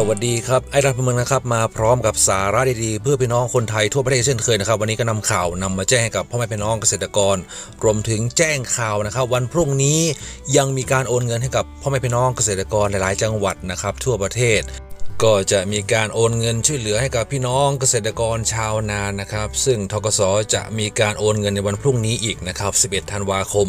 สวัสดีครับ ไอรัฐพมืองนะครับ มาพร้อมกับสาระดีๆ เพื่อพี่น้องคนไทยทั่วประเทศเช่นเคยนะครับ วันนี้ก็นำข่าวนำมาแจ้งกับพ่อแม่พี่น้องเกษตรกร รวมถึงแจ้งข่าวนะครับ วันพรุ่งนี้ยังมีการโอนเงินให้กับพ่อแม่พี่น้องเกษตรกรหลายๆ จังหวัดนะครับทั่วประเทศ ก็จะมีการโอนเงินช่วยเหลือให้กับพี่น้องเกษตรกรชาวนานะครับ ซึ่งทกสจะมีการโอนเงินในวันพรุ่งนี้อีกนะครับ 11 ธันวาคม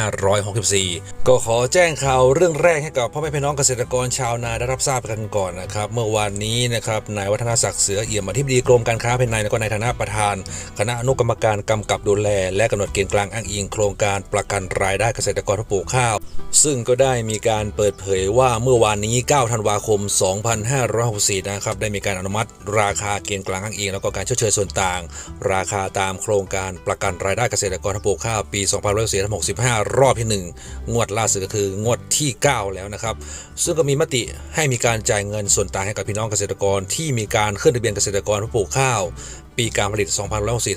2564 ก็ขอแจ้งข่าวเรื่องแรกให้กับพ่อแม่พี่น้องเกษตรกรชาวนาได้รับทราบกันก่อนนะครับ เมื่อวานนี้นะครับนายวัฒนศักดิ์เสือเอี่ยมอธิบดีกรมการค้าภายในและก็ในฐานะประธาน คณะอนุกรรมการกำกับดูแล และกำหนดเกณฑ์กลางอ้างอิงโครงการประกันรายได้เกษตรกรผู้ปลูกข้าว ซึ่งก็ได้มีการเปิดเผยว่าเมื่อวานนี้ 9 ธันวาคม 2 5 2564 นะครับ ได้มีการอนุมัติ ราคาเกณฑ์กลางอ้างอิงแล้วก็การชดเชยส่วนต่าง ราคาตามโครงการประกันรายได้เกษตรกรผู้ปลูกข้าวปี2565 รอบที่ 1 งวดล่าสุดก็คืองวดที่ 9 แล้วนะครับ ซึ่งก็มีมติให้มีการจ่ายเงินส่วนต่างให้กับพี่น้องเกษตรกร ที่มีการขึ้นทะเบียนเกษตรกรผู้ปลูกข้าว ปีการผลิต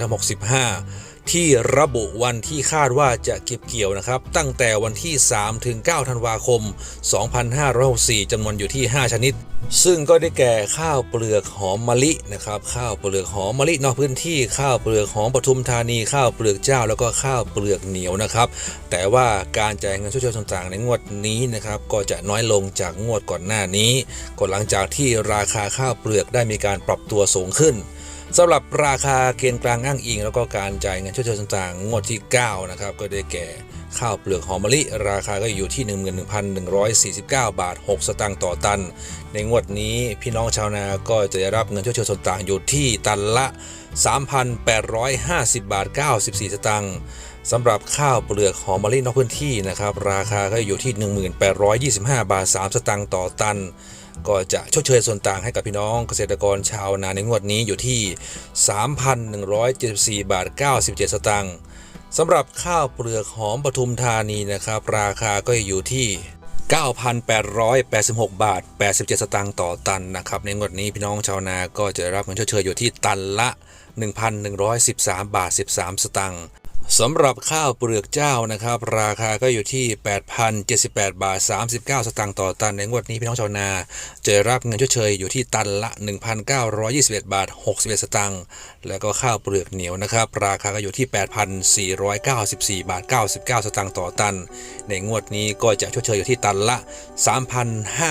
2564-65 ที่ระบุวันที่คาดว่าจะเก็บเกี่ยวนะครับ ตั้งแต่วันที่ 3 ถึง 9 ธันวาคม 2564จำนวนอยู่ที่ 5 ชนิด ซึ่งก็ได้แก่ข้าวเปลือกหอมมะลินะครับ ข้าวเปลือกหอมมะลินอกพื้นที่ข้าวเปลือกหอมปทุมธานี ข้าวเปลือกเจ้า แล้วก็ข้าวเปลือกเหนียวนะครับ แต่ว่าการจ่ายเงินชดเชยต่างๆ ในงวดนี้นะครับก็จะน้อยลงจากงวดก่อนหน้านี้ ก็หลังจากที่ราคาข้าวเปลือกได้มีการปรับตัวสูงขึ้น สำหรับราคาเกณฑ์กลางอ้างอิง แล้วก็การจ่ายเงินชดเชยต่างๆ งวดที่ 9 นะครับ ก็ได้แก่ข้าวเปลือกหอมมะลิ ราคาก็อยู่ที่ 11,149 บาท 6 สตางค์ต่อตัน ในงวดนี้พี่น้องชาวนาก็จะได้รับเงินชดเชยส่วนต่างอยู่ที่ตันละ 3,850 บาท 94 สตางค์สำหรับข้าวเปลือกหอมมะลินอกพื้นที่นะครับ ราคาก็อยู่ที่ 1825 บาท 3 สตางค์ต่อตัน ก็จะชดเชยส่วนต่างให้กับพี่น้องเกษตรกรชาวนาในงวดนี้อยู่ที่ 3,174 บาท 97 สตางค์สำหรับข้าวเปลือกหอมปทุมธานีนะครับ ราคาก็อยู่ที่ 9,886 บาท 87 สตางค์ต่อตันนะครับ ในงวดนี้พี่น้องชาวนาก็จะรับเงินชดเชยอยู่ที่ตันละ 1,113 บาท 13 สตางค์ สำหรับข้าวเปลือกเจ้านะครับ ราคาก็อยู่ที่ 8,078 บาท 39 สตางค์ต่อตันในงวดนี้พี่น้องชาวนา จะรับเงินชดเชยอยู่ที่ตันละ 1,921 บาท 61 สตางค์แล้วก็ข้าวเปลือกเหนียวนะครับ ราคาก็อยู่ที่ 8,494 บาท 99 สตางค์ต่อตัน ในงวดนี้ก็จะชดเชยอยู่ที่ตันละ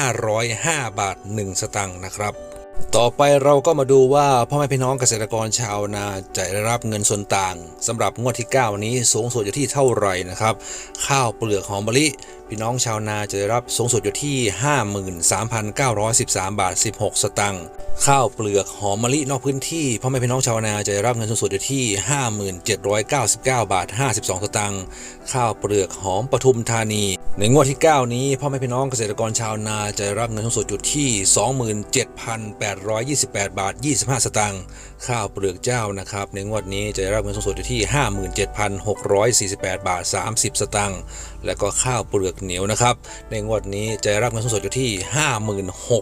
3,505 บาท 1 สตางค์นะครับ ต่อไปเราก็มาดูว่าพ่อแม่พี่น้องเกษตรกรชาวนาจะได้รับเงินส่วนต่างสำหรับงวดที่ 9 นี้สูงสุดอยู่ที่เท่าไหร่นะครับ ข้าวเปลือกหอมมะลิ พี่น้องชาวนาจะได้รับสูงสุดอยู่ที่ 53,913 บาท 16 สตางค์ข้าวเปลือกหอมมะลินอกพื้นที่พ่อแม่พี่น้องชาวนาจะได้รับเงินสูงสุดอยู่ที่ 5799 บาท 52 สตางค์ข้าวเปลือกหอมปทุมธานี ในงวดที่ 9 นี้พ่อแม่พี่น้องเกษตรกรชาวนาจะรับเงินสูงสุดอยู่ที่ 27,828 บาท 25 สตางค์ข้าวเปลือกเจ้านะครับในงวดนี้จะรับเงินสูงสุดอยู่ที่ 57,648 บาท 30 สตางค์และก็ข้าวเปลือกเหนียวนะครับในงวดนี้จะรับเงินสูงสุดอยู่ที่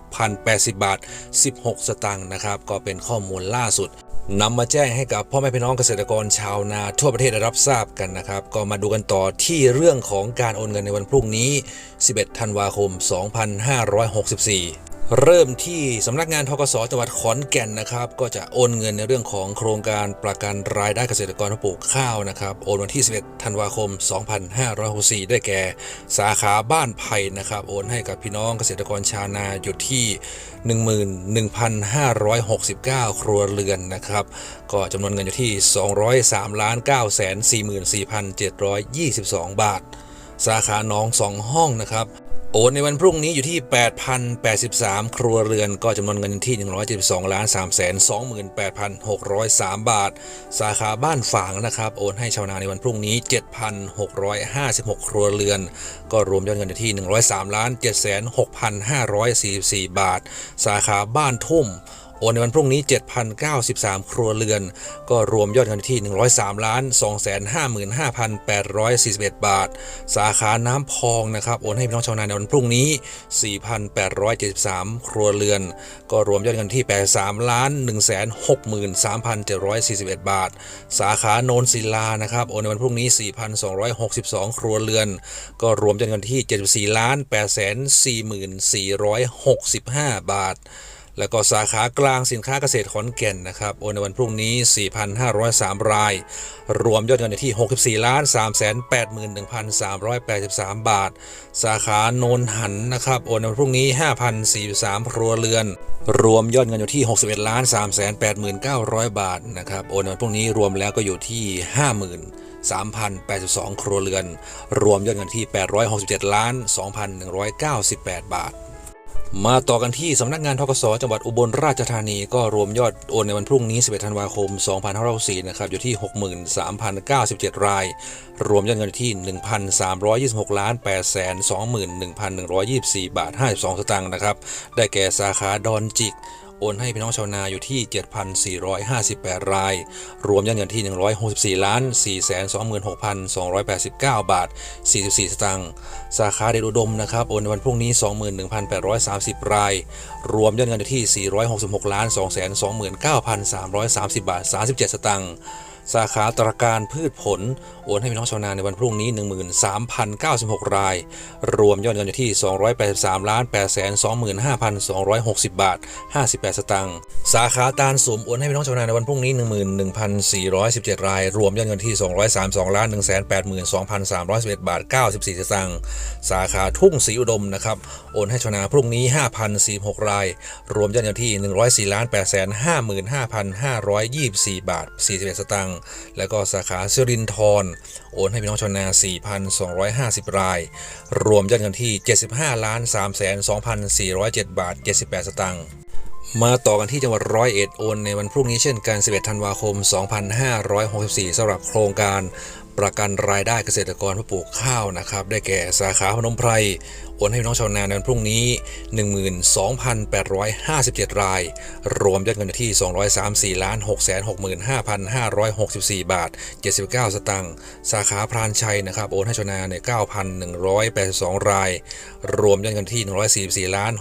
56,080 บาท 16 สตางค์นะครับก็เป็นข้อมูลล่าสุด นำมาแจ้งให้กับพ่อแม่พี่น้องเกษตรกรชาวนาทั่วประเทศได้รับทราบกันนะครับ ก็มาดูกันต่อที่เรื่องของการโอนเงินในวันพรุ่งนี้ 11 ธันวาคม 2564 เริ่มที่สำนักงานทกสจังหวัดขอนแก่นนะครับ ก็จะโอนเงินในเรื่องของโครงการประกันรายได้เกษตรกรผู้ปลูกข้าวนะครับโอนวันที่ 11 ธันวาคม 2564 ได้แก่ สาขาบ้านไผ่นะครับ โอนให้กับพี่น้องเกษตรกรชาวนาอยู่ที่ 11,569 ครัวเรือนนะครับ ก็จำนวนเงินอยู่ที่ 203ล้าน9 4 4 722 บาท สาขาหน้องสองห้องนะครับ โอนในวันพรุ่งนี้อยู่ที่ 8,083 ครัวเรือนก็จำนวนเงินที่ 172ล้าน3 28,603 บาท สาขาบ้านฝางนะครับ โอนให้ชาวนาในวันพรุ่งนี้ 7,656 ครัวเรือน ก็รวมยอดเงินอยู่ที่ 103ล้าน7 6,544 บาท สาขาบ้านทุ่ม นในวันพรุ่งนี้ 7,093 ครัวเรือน ก็รวมยอดเงินที่ 103 ล้าน 255,841 บาท สาขาน้ำพองนะครับ โอนให้พี่น้องชาวนาในวันพรุ่งนี้ 4,873 ครัวเรือน ก็รวมยอดเงินที่ 83 ล้าน 163,741 บาท สาขาโนนศิลานะครับ โอนในวันพรุ่งนี้ 4,262 ครัวเรือน ก็รวมยอดเงินที่ 74 ล้าน844,465 บาท แล้วก็สาขากลางสินค้าเกษตรขอนแก่นนะครับ โอนในวันพรุ่งนี้ 4,503 ราย รวมยอดเงินอยู่ที่ 64ล้าน381,383 บาท สาขาโนนหันนะครับ โอนในวันพรุ่งนี้ 5,043 ครัวเรือน รวมยอดเงินอยู่ที่ 61ล้าน389,000 บาทนะครับ โอนในวันพรุ่งนี้รวมแล้วก็อยู่ที่ 50,000 3,082 ครัวเรือน รวมยอดเงินที่ 867 ล้าน 2,198 บาท มาต่อกันที่สำนักงานทกสจังหวัดอุบลราชธานีก็รวมยอดโอนในวันพรุ่งนี้ 11 ธันวาคม 2564นะครับอยู่ที่ 63,097 ราย รวมยอดเงินที่ 1,326 ล้าน821,124บาท 52 สตางค์นะครับ ได้แก่สาขาดอนจิก โอนให้พี่น้องชาวนาอยู่ที่ 7,458 ราย รวมยอดเงินที่ 164ล้าน426,289 บาท 44 สตางค์สาขาเดชอุดมนะครับโอนในวันพรุ่งนี้ 21,830 ราย รวมยอดเงินอยู่ที่ 466ล้าน229,330 บาท 37 สตางค์ สาขาตรการพืชผล โอนให้พี่น้องชาวนาในวันพรุ่งนี้ 13,096 ราย รวมยอดเงินอยู่ที่ 283ล้าน825,260 บาท 58 สตางค์สาขาตาลสุมโอนให้พี่น้องชาวนาในวันพรุ่งนี้ 11,417 ราย รวมยอดเงินที่ 232ล้าน182,311 บาท 94 สตางค์สาขาทุ่งศรีอุดมนะครับโอนให้ชาวนาพรุ่งนี้ 5,046 ราย รวมยอดเงินที่ 104ล้าน855,524 บาท 41 สตางค์แล้วก็สาขาสิรินทรโอนให้พี่น้องชาวนา 4,250 ราย รวมยอดเงินที่ 75ล้าน3,2407 บาท 78 สตางค์มาต่อกันที่จังหวัดร้อยเอ็ดโอนในวันพรุ่งนี้เช่นกัน 11 ธันวาคม 2564สำหรับโครงการ ประกันรายได้เกษตรกรผู้ปลูกข้าวนะครับ ได้แก่สาขาพนมไพรโอนให้น้องชาวนาในวันพรุ่งนี้ 12,857 ราย รวมยอดเงินที่ 234ล้าน665,564 บาท 79 สตางค์สาขาพรานชัยนะครับโอนให้ชาวนาเนี่ย9,182 ราย รวมยอดเงินที่ 144ล้าน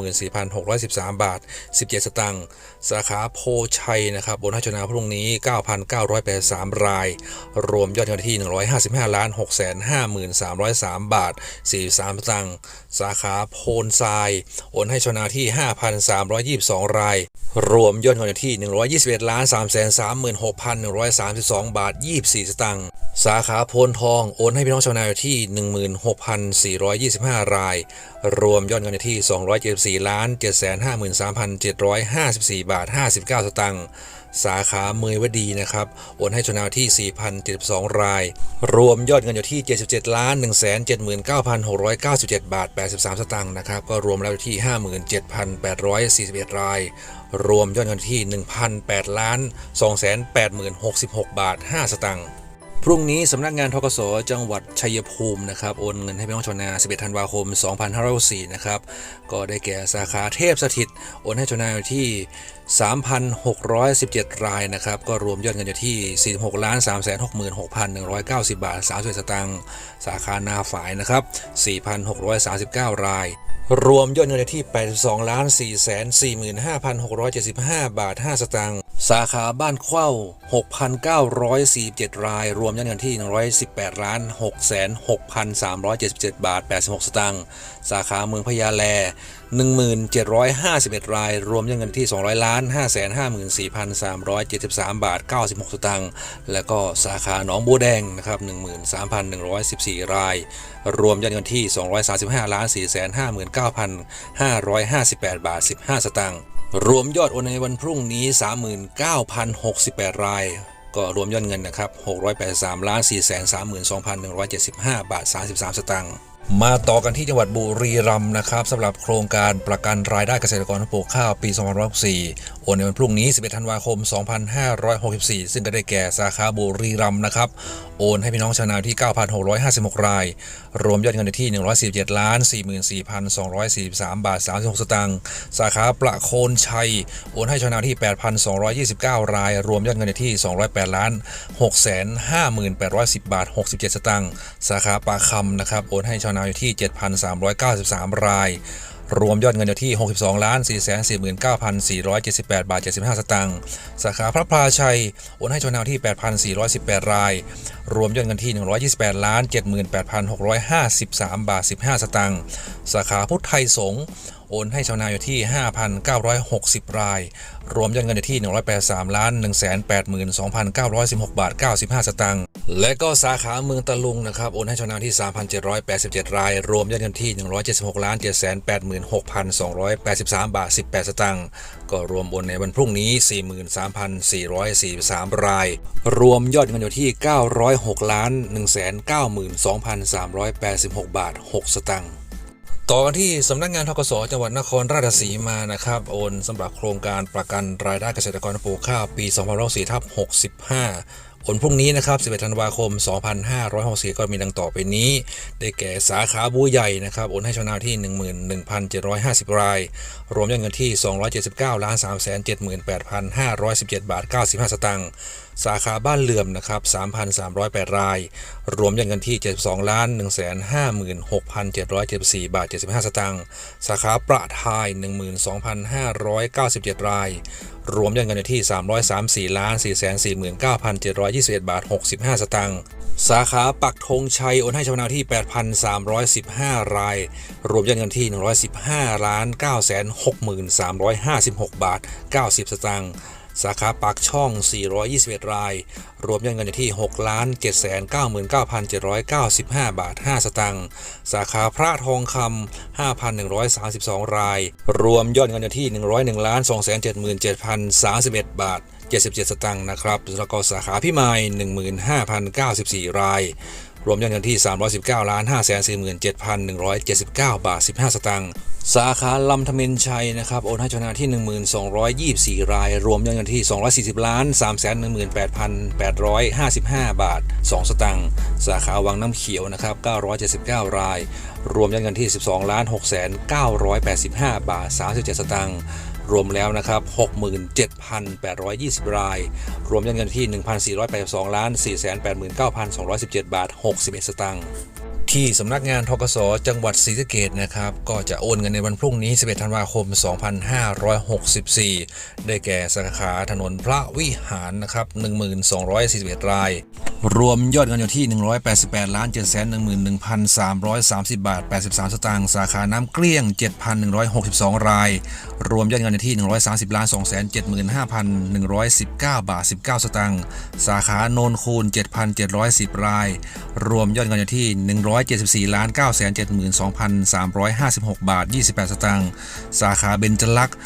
694,613 บาท 17 สตางค์สาขาโพชัยนะครับบนราชนาพรุ่งนี้ 9,983 ราย รวมยอดเงินที่ 155 ล้าน655,303บาท 43 ตังค์ สาขาโพนทราย โอนให้ชนาที่ 5,322 ราย รวมยอดเงินที่ 121ล้าน336,132 บาท 24 สตางค์ สาขาโพนทอง โอนให้พี่น้องชาวนาอยู่ที่ 16,425 ราย รวมยอดเงินที่ 274ล้าน753,754 บาท 59 สตางค์สาขาเมยวดีนะครับ โอนให้ชาวนาที่ 4,072 ราย รวมยอดเงินอยู่ที่ 77ล้าน179,697 บาท83 สตางค์นะครับ ก็รวมแล้วที่ 57,841 ราย รวมยอดเงินที่ 1,008ล้าน280,066 บาท 5 สตางค์ พรุ่งนี้สำนักงานทกสจังหวัดชัยภูมินะครับโอนเงินให้พี่น้องชาวนา 11 ธันวาคม 2564นะครับก็ได้แก่สาขาเทพสถิต โอนให้ชาวนาอยู่ที่ 3,617 รายนะครับก็รวมยอดเงินอยู่ที่ 46 ล้าน 366,190 บาท31สตางค์สาขานาฝายนะครับ 4,639 รายรวมยอดเงินอยู่ที่ 82 ล้าน 445,675 บาท 5 สตางค์ สาขาบ้านเข้า 6,947 ราย รวมยอดเงินที่ 118ล้าน6,6377 บาท 86 สตางค์ สาขาเมืองพญาแล 1,751 ราย รวมยอดเงินที่ 200ล้าน554,373 บาท 96 สตางค์ และก็สาขาหนองบัวแดงนะครับ 13,114 ราย รวมยอดเงินที่ 235ล้าน459,558 บาท 15 สตางค์ รวมยอดโอนในวันพรุ่งนี้ 39,068 ราย ก็รวมยอดเงินนะครับ 683 4 3 2 1 7 5 บาท 33 สตางค์ มาต่อกันที่จังหวัดบุรีรัมย์นะครับสำหรับโครงการประกันรายได้เกษตรกรผู้ปลูกข้าวปี2564โอนในวันพรุ่งนี้ 11 ธันวาคม 2564 ซึ่งก็ได้แก่สาขาบุรีรัมย์นะครับ โอนให้พี่น้องชาวนาที่ 9,656 ราย รวมยอดเงินในที่ 147ล้าน44,243 บาท 36 สตางค์สาขาประโคนชัย โอนให้ชาวนาที่ 8,229 ราย รวมยอดเงินในที่ 208ล้าน6 5 8 1 0 บาท 67 สตางค์สาขาปากคำนะครับโอนให้ชาวนาอยู่ที่ 7,393 ราย รวมยอดเงินอยู่ที่ 62ล้าน449,478 บาท 75 สตางค์ สาขาพระพลาชัย โอนให้ชาวนาที่ 8,418 ราย รวมยอดเงินที่ 128ล้าน78,653 บาท 15 สตางค์ สาขาพุทธไทยสงฆ์ โอนให้ชาวนาอยู่ที่ 5,960 ราย รวมยอดเงินอยู่ที่ 183ล้าน182,916 บาท 95 สตางค์ และก็สาขาเมืองตะลุงนะครับ โอนให้ชาวนาที่ 3,787 ราย รวมยอดเงินที่ 176ล้าน786,283 บาท 18 สตางค์ ก็รวมโอนในวันพรุ่งนี้ 43,443 ราย รวมยอดเงินอยู่ที่ 906ล้าน192,386 บาท 6 สตางค์ ต่อกันที่สำนักงานทกศจังหวัดนครราชสีมานะครับโอนสำหรับโครงการประกันรายได้เกษตรกรปลูกข้าวปี2564ทับ65โอนพรุ่งนี้นะครับ 11 ธันวาคม 2564ก็มีดังต่อไปนี้ ได้แก่สาขาบูใหญ่นะครับโอนให้ชาวนาที่ 11,750 ราย รวมยอดเงินที่ 279ล้าน377,517 บาท 95 สตางค์ สาขาบ้านเหลื่อมนะครับ 3,308 ราย รวมยอดเงินที่ 72ล้าน156,774 บาท 75 สตางค์ สาขาประทาย 12,597 ราย รวมยอดเงินที่ 334ล้าน449,721 บาท 65 สตางค์ สาขาปักธงชัยโอนให้ชาวนาที่ 8,315 ราย รวมยอดเงินที่ 115ล้าน966,356 บาท 90 สตางค์ สาขาปากช่อง 421 ราย รวมยอดเงินอยู่ที่ 6 ล้าน 799,795 บาท 5 สตางค์ สาขาพระทองคำ 5,132 ราย รวมยอดเงินอยู่ที่ 101ล้าน277,031 บาท 77 สตางค์นะครับ แล้วก็สาขาพิมาย 15,094 ราย รวมยอดเงินที่ 319ล้าน547,179 บาท 15 สตางค์สาขาลำธเมนชัยนะครับโอนให้ชนาที่ 1224 ราย รวมยอดเงินที่ 240ล้าน318,855 บาท 2 สตางค์สาขาวังน้ำเขียวนะครับ979 ราย รวมยอดเงินที่ 12ล้าน6,985 บาท 37 สตางค์ รวมแล้วนะครับ 67,820 ราย รวมยอดเงินที่ 1,482ล้าน489,217 บาท 61 สตางค์ ที่สำนักงานทกสจังหวัดศรีสะเกดนะครับ ก็จะโอนเงินในวันพรุ่งนี้ 11 ธันวาคม 2564 ได้แก่สาขาถนนพระวิหารนะครับ 1241 ราย รวมยอดเงินอยู่ที่ 188ล้าน711,330 บาท 83 สตางค์ สาขาน้ำเกลี้ยง 7,162 ราย รวมยอดเงินอยู่ที่ 130ล้าน275,119 บาท 19 สตางค์ สาขาโนนคูณ 7,710 ราย รวมยอดเงินอยู่ที่ 1 174ล้าน972,356 บาท 28 สตางค์ สาขาเบญจลักษณ์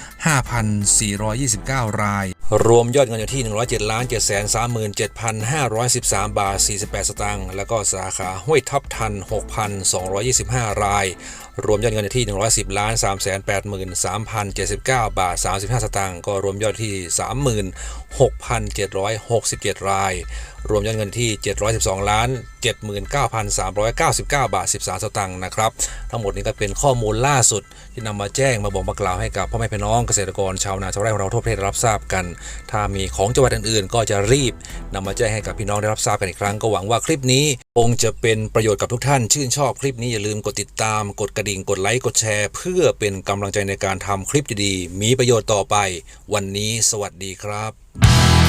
5,429 ราย รวมยอดเงินอยู่ที่ 107ล้าน737,513 บาท 48 สตางค์ แล้วก็สาขาห้วยทับทัน 6,225 รายรวมยอดเงินที่ 110ล้าน383,079 บาท 35 สตางค์ก็รวมยอดที่ 36,767 ราย รวมยอดเงินที่ 712ล้าน79,399 บาท 13 สตางค์นะครับ ทั้งหมดนี้ก็เป็นข้อมูลล่าสุดที่นำมาแจ้งมาบอกมากล่าวให้กับพ่อแม่พี่น้องเกษตรกรชาวนาชาวไร่ของเราทั่วประเทศรับทราบกัน ถ้ามีของจังหวัดอื่นๆ ก็จะรีบนำมาแจ้งให้กับพี่น้องได้รับทราบกันอีกครั้งก็หวังว่าคลิปนี้คงจะเป็นประโยชน์กับทุกท่าน ชื่นชอบคลิปนี้อย่าลืมกดติดตาม กดกระดิ่ง กดไลค์ กดแชร์ เพื่อเป็นกำลังใจในการทำคลิปดีๆ มีประโยชน์ต่อไป วันนี้สวัสดีครับ